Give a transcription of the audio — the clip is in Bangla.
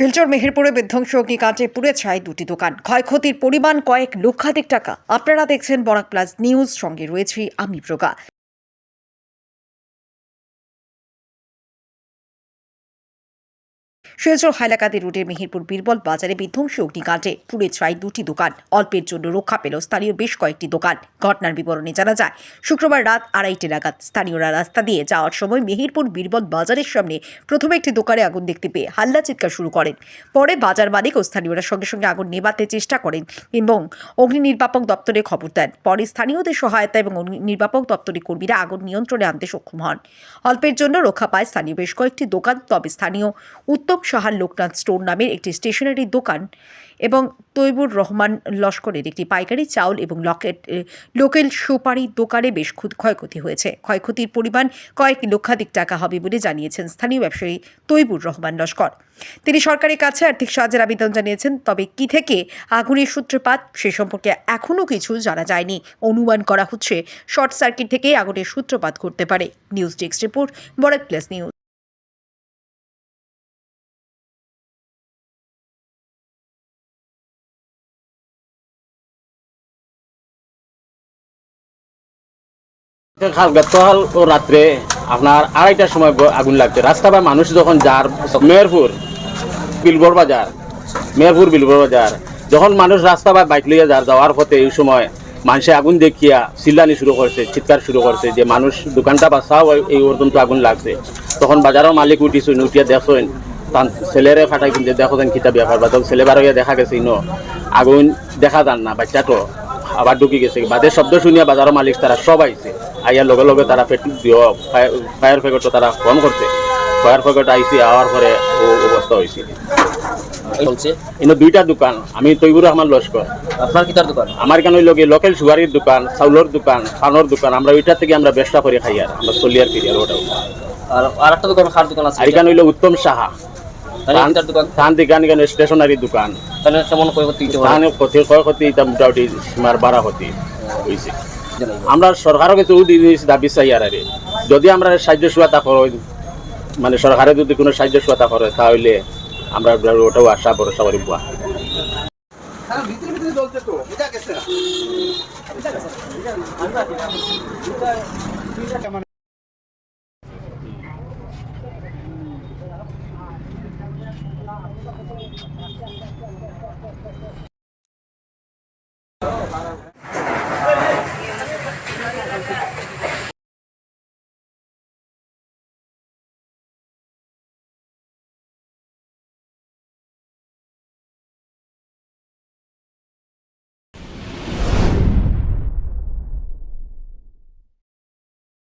শিলচর মেহেরপুরে বিধ্বংসী অগ্নিকাণ্ডে পুড়ে ছায় দুটি দোকান। ক্ষয়ক্ষতির পরিমাণ কয়েক লক্ষাধিক টাকা। আপনারা দেখছেন বরাক প্লাস নিউজ। সঙ্গে রয়েছি আমি প্রগা শিলচর হাইলাকান্দি রোডের মেহেরপুর বীরবল বাজারে বিধ্বংসী অগ্নিকাণ্ডে পুড়ে ছাই দুটি দোকান। অল্পের জন্য রক্ষা পেল স্থানীয় বেশ কয়েকটি দোকান। ঘটনার বিবরণে জানা যায়, শুক্রবার রাত আড়াইটে নাগাদ স্থানীয়রা রাস্তা দিয়ে যাওয়ার সময় মেহেরপুর বীরবল বাজারের সামনে প্রথমে একটি দোকানে আগুন দেখতে পেয়ে হাল্লা চিৎকার শুরু করেন। পরে বাজার মালিক ও স্থানীয়রা সঙ্গে সঙ্গে আগুন নেভাতে চেষ্টা করেন এবং অগ্নি নির্বাপক দপ্তরে খবর দেন। পরে স্থানীয়দের সহায়তা এবং অগ্নি নির্বাপক দপ্তরের কর্মীরা আগুন নিয়ন্ত্রণে আনতে সক্ষম হন। অল্পের জন্য রক্ষা পায় স্থানীয় বেশ কয়েকটি দোকান, তবে স্থানীয় উত্তম সাহার লোকনাথ স্টোর নামের একটি স্টেশনারি দোকান এবং তৈবুর রহমান লস্করের একটি পাইকারি চাউল এবং লকেট লোকেল সুপারি দোকানে বেশ ক্ষু- ক্ষয়ক্ষতি হয়েছে। ক্ষয়ক্ষতির পরিমাণ কয়েক লক্ষাধিক টাকা হবে বলে জানিয়েছেন স্থানীয় ব্যবসায়ী তৈবুর রহমান লস্কর। তিনি সরকারের কাছে আর্থিক সাহায্যের আবেদন জানিয়েছেন, তবে কি থেকে আগুনের সূত্রপাত সে সম্পর্কে এখনও কিছু জানা যায়নি। অনুমান করা হচ্ছে, শর্ট সার্কিট থেকেই আগুনের সূত্রপাত ঘটতে পারে। News desk report, Barak plus news. কাল গতকাল ও রাত্রে আপনার আড়াইটার সময় আগুন লাগছে। রাস্তা বা মানুষ যখন যার মেয়রপুর বিলবর বাজার মেয়রপুর বিলবর বাজার, যখন মানুষ রাস্তা বা বাইক লইয়া যার যাওয়ার পথে এই সময় মানুষে আগুন দেখিয়া চিল্লানি শুরু করছে, চিৎকার শুরু করছে যে মানুষ দোকানটা বাঁচাও, এই পর্যন্ত আগুন লাগছে। তখন বাজারের মালিক উঠিছুন, উঠিয়া দেখছেন, তার ছেলেরে ফাটাই কিনতে দেখো যেন কিতা ব্যাপার বা তখন ছেলে দেখা গেছে ইনো আগুন দেখা যান না, বাচ্চাটো। আবার ঢুকি গেছে। বাদে শব্দ শুনিয়া বাজারের মালিক তারা সব আইছে। আইয়ার লগে লগে তারা পেট ফায়ার ফেগট তারা ফোন করছে। ফায়ার ফেগট আইসি আওয়ার পরে ও অবস্থা হয়েছে চলছে? দুইটা দোকান আমি তৈবুর রহমান লস্কর। আপনার কি তার দোকান? আমার কেন লগে লোকাল সুগারির দোকান চাউলের দোকান পানের দোকান আমরা ওইটা থেকে আমরা ব্যবসা করে খাই আর আমরা চলিয়ার ফিরি আর ওটাও। আর আর একটা দোকান খার দোকান আছে আর হইল উত্তম সাহা। দোকান এখানে স্টেশনারি দোকান। তাহলে কেমন ক্ষয়ক্ষতি এটা মোটামুটি সীমার বাড়া ক্ষতি হয়েছে আমরা সরকারও কিছু জিনিস দাবি চাই আর যদি আমরা সাহায্য সহায়তা করো মানে সরকারে যদি কোনো সাহায্য সহায়তা করে তাহলে আমরা ওটাও আশা ভরসা করি বুয়া। হ্যাঁ ভিতরে ভিতরে জ্বলছে তো। ハハハハ!